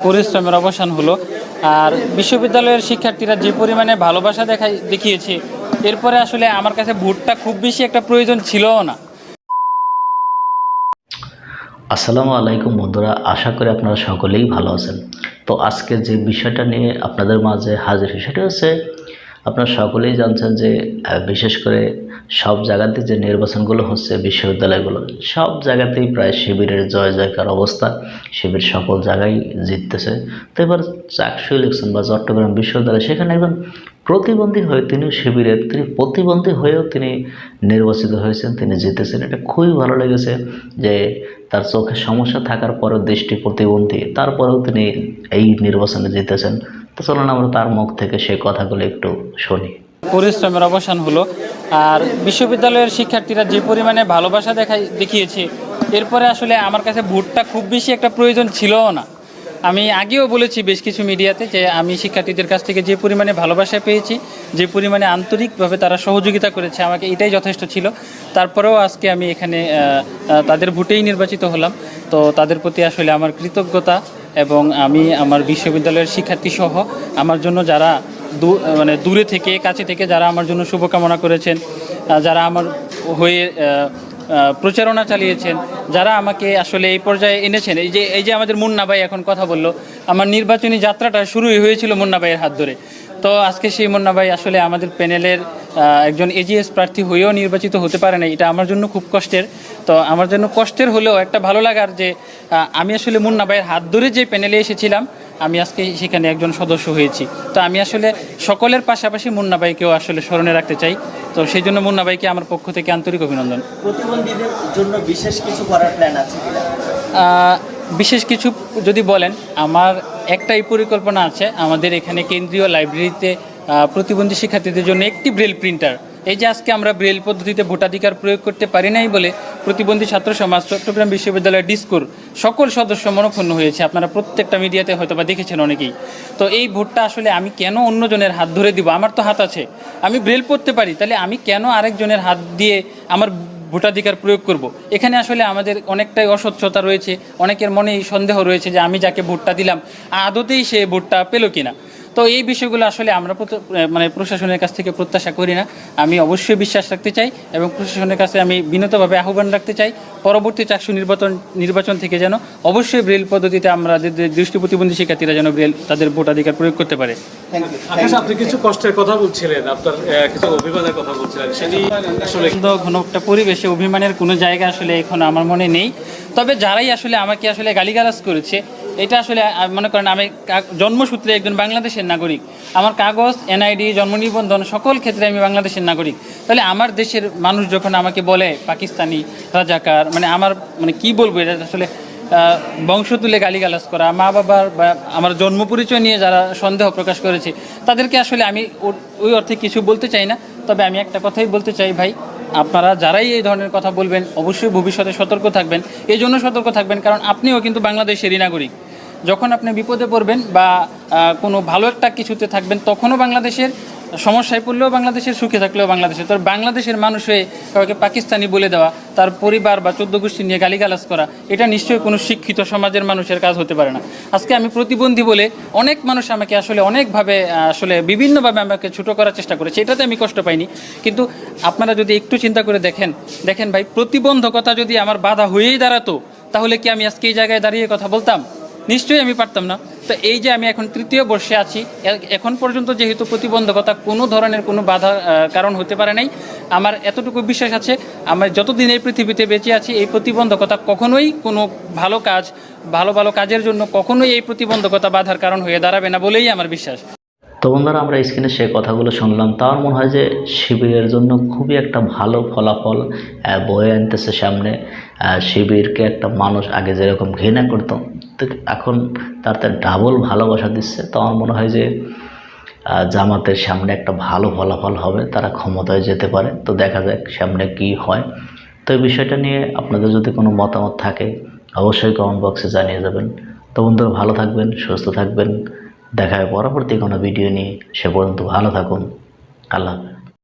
পরিশ্রমের অবসান হলো। আর বিশ্ববিদ্যালয়ের শিক্ষার্থীরা যে পরিমাণে ভালোবাসা দেখাই, দেখিয়েছে, এরপরে আসলে আমার কাছে ভোটটা খুব বেশি একটা প্রয়োজন ছিল না। আসসালামু আলাইকুম বন্ধুরা, আশা করি আপনারা সকলেই ভালো আছেন। তো আজকে যে বিষয়টা নিয়ে আপনাদের মাঝে হাজির সেটা হচ্ছে, আপনারা সকলেই জানছেন যে বিশেষ করে সব জায়গাতে যে নির্বাচনগুলো হচ্ছে, বিশ্ববিদ্যালয়গুলো, সব জায়গাতেই প্রায় শিবিরের জয় জয়কার অবস্থা। শিবির সকল জায়গায় জিততেছে। তো এবার চাকসু ইলেকশন বা চট্টগ্রাম বিশ্ববিদ্যালয়, সেখানে একজন প্রতিবন্ধী হয়ে তিনি শিবিরের, তিনি প্রতিবন্ধী হয়েও তিনি নির্বাচিত হয়েছেন, তিনি জিতেছেন। এটা খুবই ভালো লেগেছে যে তার চোখে সমস্যা থাকার পরেও দৃষ্টি প্রতিবন্ধী, তারপরেও তিনি এই নির্বাচনে জিতেছেন। তো চলুন আমরা তার মুখ থেকে সেই কথাগুলো একটু শুনি। পরিশ্রমের অবসান হলো। আর বিশ্ববিদ্যালয়ের শিক্ষার্থীরা যে পরিমাণে ভালোবাসা দেখাই, দেখিয়েছে, এরপরে আসলে আমার কাছে ভোটটা খুব বেশি একটা প্রয়োজন ছিলও না। আমি আগেও বলেছি বেশ কিছু মিডিয়াতে যে আমি শিক্ষার্থীদের কাছ থেকে যে পরিমাণে ভালোবাসা পেয়েছি, যে পরিমাণে আন্তরিকভাবে তারা সহযোগিতা করেছে, আমাকে এটাই যথেষ্ট ছিল। তারপরেও আজকে আমি এখানে তাদের ভোটেই নির্বাচিত হলাম। তো তাদের প্রতি আসলে আমার কৃতজ্ঞতা এবং আমি আমার বিশ্ববিদ্যালয়ের শিক্ষার্থী সহ আমার জন্য যারা মানে দূরে থেকে, কাছে থেকে যারা আমার জন্য শুভকামনা করেছেন যারা আমার হয়ে প্রচারণা চালিয়েছেন, যারা আমাকে আসলে এই পর্যায়ে এনেছেন, এই যে এই যে আমাদের মুন্না ভাই এখন কথা বলল, আমার নির্বাচনী যাত্রাটা শুরুই হয়েছিল মুন্না ভাইয়ের হাত ধরে। তো আজকে সেই মুন্না ভাই আসলে আমাদের প্যানেলের একজন এজিএস প্রার্থী হয়েও নির্বাচিত হতে পারে না এটা আমার জন্য খুব কষ্টের। তো আমার জন্য কষ্টের হলেও একটা ভালো লাগার যে আমি আসলে মুন্না ভাইয়ের হাত ধরে যে প্যানেলে এসেছিলাম আমি আজকে সেখানে একজন সদস্য হয়েছি। তো আমি আসলে সকলের পাশাপাশি মুন্না ভাইকেও আসলে স্মরণে রাখতে চাই। তো সেই জন্য মুন্না ভাইকে আমার পক্ষ থেকে আন্তরিক অভিনন্দন। প্রতিবন্ধীদের জন্য বিশেষ কিছু করার প্ল্যান আছে বিশেষ কিছু যদি বলেন আমার একটাই পরিকল্পনা আছে। আমাদের এখানে কেন্দ্রীয় লাইব্রেরিতে প্রতিবন্ধী শিক্ষার্থীদের জন্য একটি ব্রেল প্রিন্টার এই যে আজকে আমরা ব্রেল পদ্ধতিতে ভোটাধিকার প্রয়োগ করতে পারি নাই বলে প্রতিবন্ধী ছাত্র সমাজ, চট্টগ্রাম বিশ্ববিদ্যালয়ের ডিসকোর সকল সদস্য মনক্ষুণ্ণ হয়েছে। আপনারা প্রত্যেকটা মিডিয়াতে হয়তো বা দেখেছেন অনেকেই। তো এই ভোটটা আসলে আমি কেন অন্যজনের হাত ধরে দিব? আমার তো হাত আছে। আমি ব্রেল পড়তে পারি, তাহলে আমি কেন আরেকজনের হাত দিয়ে আমার ভোটাধিকার প্রয়োগ করব? এখানে আসলে আমাদের অনেকটাই অস্বচ্ছতা রয়েছে। অনেকের মনে এই সন্দেহ রয়েছে যে আমি যাকে ভোটটা দিলাম, আদতেই সে ভোটটা পেল কিনা। তো এই বিষয়গুলো আসলে আমরা মানে প্রশাসনের কাছ থেকে প্রত্যাশা করি না। আমি অবশ্যই বিশ্বাস রাখতে চাই এবং প্রশাসনের কাছে আমি বিনতভাবে আহ্বান রাখতে চাই পরবর্তী চাকসু নির্বাচন নির্বাচন থেকে যেন অবশ্যই ব্রেল পদ্ধতিতে আমরা দৃষ্টি প্রতিবন্ধী শিক্ষার্থীরা যেন ব্রেল তাদের ভোটাধিকার প্রয়োগ করতে পারে। আপনি কিছু কষ্টের কথা বলছিলেন আপনার কিছু অভিজ্ঞতার কথা বলছিলেন সেটি আসলে ঘন একটা পরিবেশে অভিমানের কোনো জায়গা আসলে এখন আমার মনে নেই। তবে যারাই আসলে আমাকে আসলে গালিগালাজ করেছে এটা আসলে মনে করেন আমি জন্মসূত্রে একজন বাংলাদেশের নাগরিক। আমার কাগজ এনআইডি জন্ম নিবন্ধন সকল ক্ষেত্রে আমি বাংলাদেশের নাগরিক। তাহলে আমার দেশের মানুষ যখন আমাকে বলে, পাকিস্তানি রাজাকার মানে আমার মানে কি বলব, এটা আসলে বংশ তুলে গালিগালাজ করা মা বাবার বা আমার জন্ম পরিচয় নিয়ে যারা সন্দেহ প্রকাশ করেছে, তাদেরকে আসলে আমি ওই অর্থে কিছু বলতে চাই না। তবে আমি একটা কথাই বলতে চাই, ভাই, আপনারা যারাই এই ধরনের কথা বলবেন, অবশ্যই ভবিষ্যতে সতর্ক থাকবেন। এই জন্য সতর্ক থাকবেন, কারণ আপনিও কিন্তু বাংলাদেশেরই নাগরিক। যখন আপনি বিপদে পড়বেন বা কোনো ভালো একটা কিছুতে থাকবেন, তখনও বাংলাদেশের সমস্যায় পড়লেও বাংলাদেশের সুখে থাকলেও বাংলাদেশের। তোর বাংলাদেশের মানুষ হয়ে কাউকে পাকিস্তানি বলে দেওয়া, তার পরিবার বা চোদ্দ গোষ্ঠী নিয়ে গালিগালাজ করা, এটা নিশ্চয়ই কোনো শিক্ষিত সমাজের মানুষের কাজ হতে পারে না। আজকে আমি প্রতিবন্ধী বলে অনেক মানুষ আমাকে আসলে অনেকভাবে আসলে বিভিন্নভাবে আমাকে ছোটো করার চেষ্টা করেছে, এটাতে আমি কষ্ট পাইনি। কিন্তু আপনারা যদি একটু চিন্তা করে দেখেন দেখেন ভাই, প্রতিবন্ধকতা যদি আমার বাধা হয়েই দাঁড়াতো, তাহলে কি আমি আজকে এই জায়গায় দাঁড়িয়ে কথা বলতাম? নিশ্চয়ই আমি পারতাম না। তো এই যে আমি এখন তৃতীয় বর্ষে আছি এখন পর্যন্ত যেহেতু প্রতিবন্ধকতা কোনো ধরনের কোনো বাধা কারণ হতে পারে নাই, আমার এতটুকু বিশ্বাস আছে আমার যতদিন এই পৃথিবীতে বেঁচে আছি, এই প্রতিবন্ধকতা কখনোই কোনো ভালো কাজ, ভালো ভালো কাজের জন্য কখনোই এই প্রতিবন্ধকতা বাধার কারণ হয়ে দাঁড়াবে না বলেই আমার বিশ্বাস। তো বন্ধুরা, আমরা স্ক্রিনে সে কথাগুলো শুনলাম। তার মনে হয় যে শিবিরের জন্য খুবই একটা ভালো ফলাফল বয়ে আনতেছে সামনে। শিবিরকে একটা মানুষ আগে যেরকম ঘৃণা করত এখন তার তার ডাবল ভালোবাসা দিচ্ছে। তো আমার মনে হয় যে জামাতের সামনে একটা ভালো ফলাফল হবে, তারা ক্ষমতায় যেতে পারে। তো দেখা যাক সামনে কি হয়। তো এই বিষয়টা নিয়ে আপনাদের যদি কোনো মতামত থাকে, অবশ্যই কমেন্ট বক্সে জানিয়ে যাবেন। তো বন্ধুরা, ভালো থাকবেন, সুস্থ থাকবেন। দেখা পরবর্তী কোনো ভিডিও নিয়ে সে পর্যন্ত ভালো থাকুন। আল্লাহ